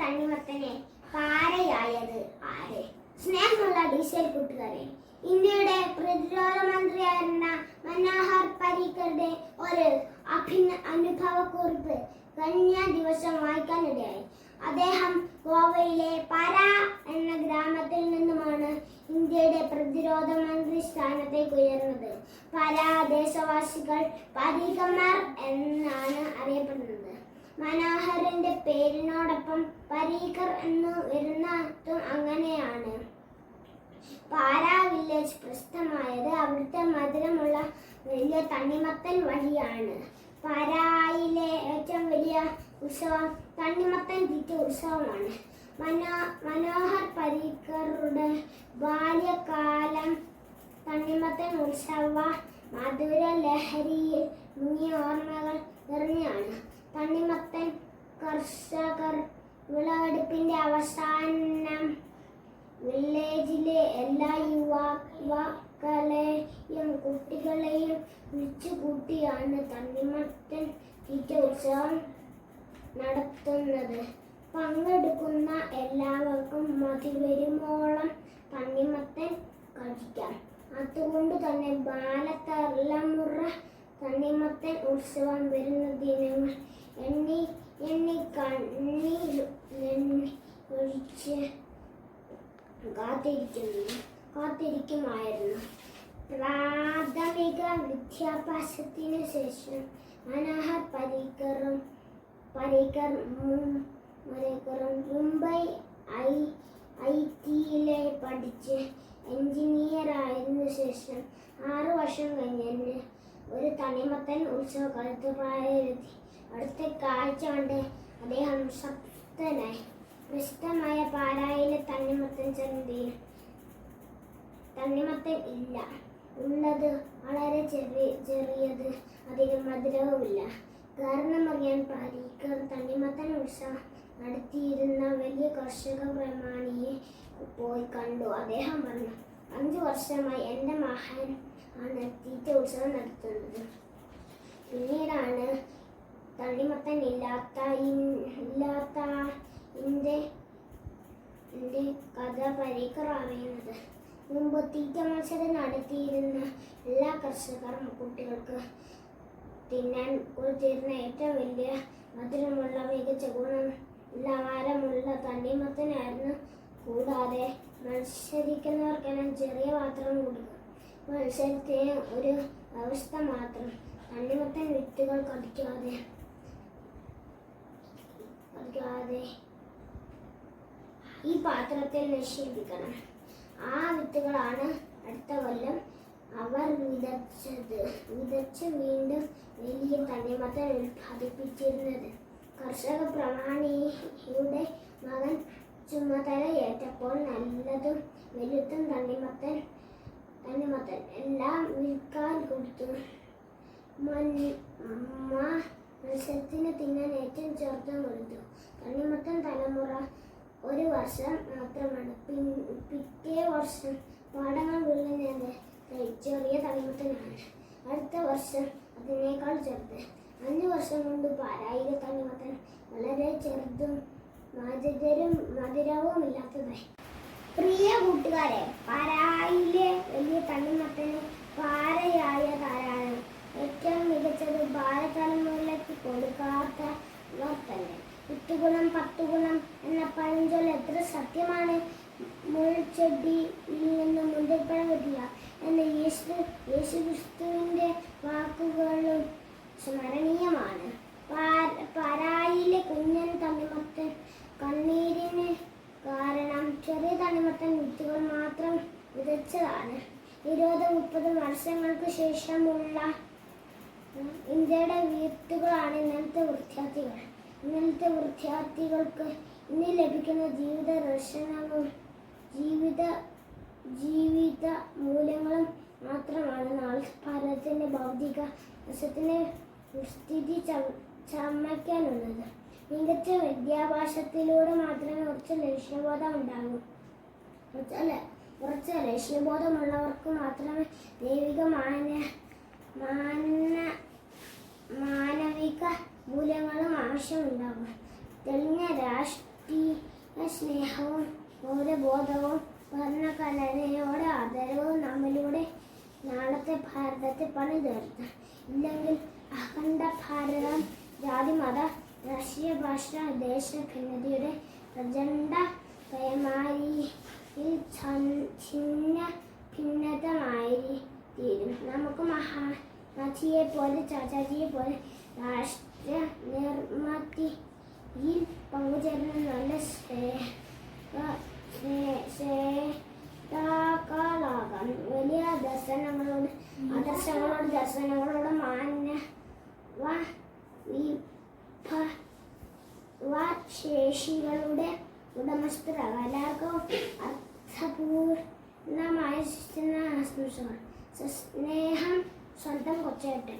തണ്ണിമത്തനെ പാരയായത് ആരെ? സ്നേഹമുള്ള ഡീസൽ കൂട്ടുകാരെ ഇന്ത്യയുടെ പ്രതിരോധ മന്ത്രിയായിരുന്ന മനോഹർ പരീക്കറുടെ ഒരു അഭിന അനുഭവക്കുറിപ്പ് കഴിഞ്ഞ ദിവസം വായിക്കാനിടയായി. അദ്ദേഹം ഗോവയിലെ പാര എന്ന ഗ്രാമത്തിൽ നിന്നുമാണ് ഇന്ത്യയുടെ പ്രതിരോധ മന്ത്രി സ്ഥാനത്തേക്ക് ഉയർന്നത്. പാര ദേശവാസികൾ പരീക്കന്മാർ എന്നാണ് അറിയപ്പെടുന്നത്. മനോഹരന്റെ പേരിനോടൊപ്പം പരീക്കർ എന്ന് വരുന്നതും അങ്ങനെയാണ്. പാരാ വില്ലേജ് പ്രസിദ്ധമായത് അവിടുത്തെ മധുരമുള്ള വലിയ തണ്ണിമത്തൻ വഴിയാണ്. പാരായിലെ ഏറ്റവും വലിയ ഉത്സവം തണ്ണിമത്തൻ തീറ്റ ഉത്സവമാണ്. മനോ മനോഹർ പരീക്കറുടെ ബാല്യകാലം തണ്ണിമത്തൻ ഉത്സവ മധുര ലഹരിയിൽ മുങ്ങിയ ഓർമ്മകൾ നിറഞ്ഞാണ് തണ്ണിമത്തൻ കർഷകർ വിളവെടുപ്പിന്റെ അവസാനം വില്ലേജിലെ എല്ലാ യുവാ യുവാക്കളെയും കുട്ടികളെയും വിളിച്ചുകൂട്ടിയാണ് തണ്ണിമത്തൻ ഉത്സവം നടത്തുന്നത്. പങ്കെടുക്കുന്ന എല്ലാവർക്കും മതി വരുമോളം തണ്ണിമത്തൻ കഴിക്കാം അതുകൊണ്ട് തന്നെ ബാലതലമുറ തണ്ണിമത്തൻ ഉത്സവം വരുന്ന ദിനങ്ങൾ. എണ്ണി എണ്ണി കണ്ണി ഒഴിച്ച് കാത്തിരിക്കുന്നു. കാത്തിരിക്കുമായിരുന്നു. പ്രാഥമിക വിദ്യാഭ്യാസത്തിന് ശേഷം മനോഹർ പരീക്കറും പരീക്കർ പരീക്കറും മുംബൈ ഐ ഐ ടിയിലെ പഠിച്ച് എഞ്ചിനീയർ ആയതിനു ശേഷം ആറു വർഷം കഴിഞ്ഞ് ഒരു തണിമത്തൻ ഉത്സവ കാലത്ത് പ്രായമെത്തി അടുത്ത കാഴ്ച കൊണ്ട് അദ്ദേഹം ശക്തനായി പ്രസിദ്ധമായ പാലായിലെ തണ്ണിമത്തൻ ചന്തയിൽ തണ്ണിമത്തൻ ഇല്ല. ഉള്ളത് വളരെ ചെറിയ ചെറിയത് അധികം മധുരവുമില്ല. കാരണം അറിയാൻ പാരീക്കർ തണ്ണിമത്തൻ ഉത്സവം നടത്തിയിരുന്ന വലിയ കർഷക പ്രമാണിയെ പോയി കണ്ടു. അദ്ദേഹം പറഞ്ഞു അഞ്ചു വർഷമായി എന്റെ മഹൻ ആണ് തീറ്റ ഉത്സവം നടത്തുന്നത്. പിന്നീടാണ് തണ്ണിമത്തൻ ഇല്ലാത്ത ഇല്ലാത്ത എന്റെ എന്റെ കഥ പരീക്കർ അറിയുന്നത്. മുമ്പ് തീറ്റ മത്സരം നടത്തിയിരുന്ന എല്ലാ കർഷകർ കുട്ടികൾക്ക് തിന്നാൻ കൊടുത്തിരുന്ന ഏറ്റവും വലിയ മധുരമുള്ള മികച്ച ഗുണം നിലവാരമുള്ള തണ്ണിമത്തനായിരുന്നു കൂടാതെ മത്സരിക്കുന്നവർക്കെല്ലാം ചെറിയ പാത്രം കൊടുക്കും. മത്സരത്തിന് ഒരു അവസ്ഥ മാത്രം. തണ്ണിമത്തൻ വിത്തുകൾ കടിക്കാതെ കടിക്കാതെ ഈ പാത്രത്തിൽ നിക്ഷേപിക്കണം ആ വിത്തുകളാണ് അടുത്ത കൊല്ലം അവർ വിതച്ചത്. വിതച്ച് വീണ്ടും വലിയ തണ്ണിമത്തൻ ഉൽപ്പാദിപ്പിച്ചിരുന്നത് കർഷക പ്രമാണിയുടെ മകൻ ചുമതല ഏറ്റപ്പോൾ നല്ലതും വലുതും തണ്ണിമത്തൻ തണ്ണിമത്തൻ എല്ലാം വിൽക്കാൻ കൊടുത്തു. അമ്മ മത്സ്യത്തിന് തിന്നാൻ ഏറ്റവും ചേർത്തും കൊടുത്തു തണ്ണിമത്തൻ തലമുറ ഒരു വർഷം മാത്രമാണ്. പിൻ- പിറ്റേ വർഷം പാടങ്ങൾ വീഴുന്നത് ചെറിയ തണ്ണിമത്തനാണ് അടുത്ത വർഷം അതിനേക്കാൾ ചെറുത്. അഞ്ച് വർഷം കൊണ്ട് പാരായിക വളരെ ചെറുതും മധുരം മധുരവും ഇല്ലാത്തതായി പ്രിയ കൂട്ടുകാരെ പാരായിലെ വലിയ തണ്ണിമത്തന് പാരയായതാരാണ് ഏറ്റവും മികച്ചത് ബാലതലമുറയിലേക്ക് എട്ട് തന്നെ പത്ത് ഗുണം എന്ന പഴഞ്ചൊല്ല് എത്ര സത്യമാണ്? മുൾച്ചെടിയിൽ നിന്ന് മുന്തിരിപ്പഴം കിട്ടില്ല എന്ന യേശു യേശു വാക്കുകളും സ്മരണീയമാണ്. പാരായിലെ കുഞ്ഞൻ തണ്ണിമത്തൻ കണ്ണീരിന് കാരണം ചെറിയ തണ്ണിമത്തൻ വിത്തുകൾ മാത്രം വിതച്ചതാണ്. ഇരുപത് മുപ്പത് വർഷങ്ങൾക്ക് ശേഷമുള്ള ഇന്ത്യയുടെ വിത്തുകളാണ് ഇന്നലത്തെ വിദ്യാർത്ഥികൾ ഇന്നലത്തെ വിദ്യാർത്ഥികൾക്ക് ഇന്ന് ലഭിക്കുന്ന ജീവിത ദർശനവും ജീവിത ജീവിത മൂല്യങ്ങളും മാത്രമാണ്. നാളെ ഭാരതത്തിന്റെ ഭൗതിക വശത്തിന്റെ സ്ഥിതി ചമ്മയ്ക്കാനുള്ളത് മികച്ച വിദ്യാഭ്യാസത്തിലൂടെ മാത്രമേ കുറച്ച് ലക്ഷ്യബോധം ഉണ്ടാകൂ. കുറച്ച് ലക്ഷ്യബോധമുള്ളവർക്ക് മാത്രമേ ദൈവിക മാന മാന മാനവിക മൂല്യങ്ങളും ആവശ്യമുണ്ടാകും. തെളിഞ്ഞ രാഷ്ട്ര രാഷ്ട്രീയ സ്നേഹവും പൗരബോധവും ഭരണഘടനയോടെ ആദരവും നമ്മിലൂടെ നാളത്തെ ഭാരതത്തെ പണി പണിതീർത്ത. ഇല്ലെങ്കിൽ അഖണ്ഡ ഭാരതം ജാതി മത രാഷ്ട്രീയ ഭാഷ ദേശ ഭിന്നതയുടെ പ്രചണ്ഡ പേമാരിയിൽ ഛിന്ന ഭിന്നതമായി തീരും നമുക്ക് മഹാനാഥിയെ പോലെ ചാച്ചാജിയെ പോലെ രാഷ്ട്ര നിർമ്മിതിയിൽ പങ്കുചേരുന്ന നല്ല സ്നേഹിതാക്കളാകാം വലിയ ദർശനങ്ങളോട് ആദർശങ്ങളോട് ദർശനങ്ങളോട് ശേഷികളുടെ ഉടമസ്ഥരാകാം എല്ലാവർക്കും അർത്ഥപൂർണമായ ആശംസകൾ സ്നേഹം സ്വന്തം കൊച്ചേട്ടൻ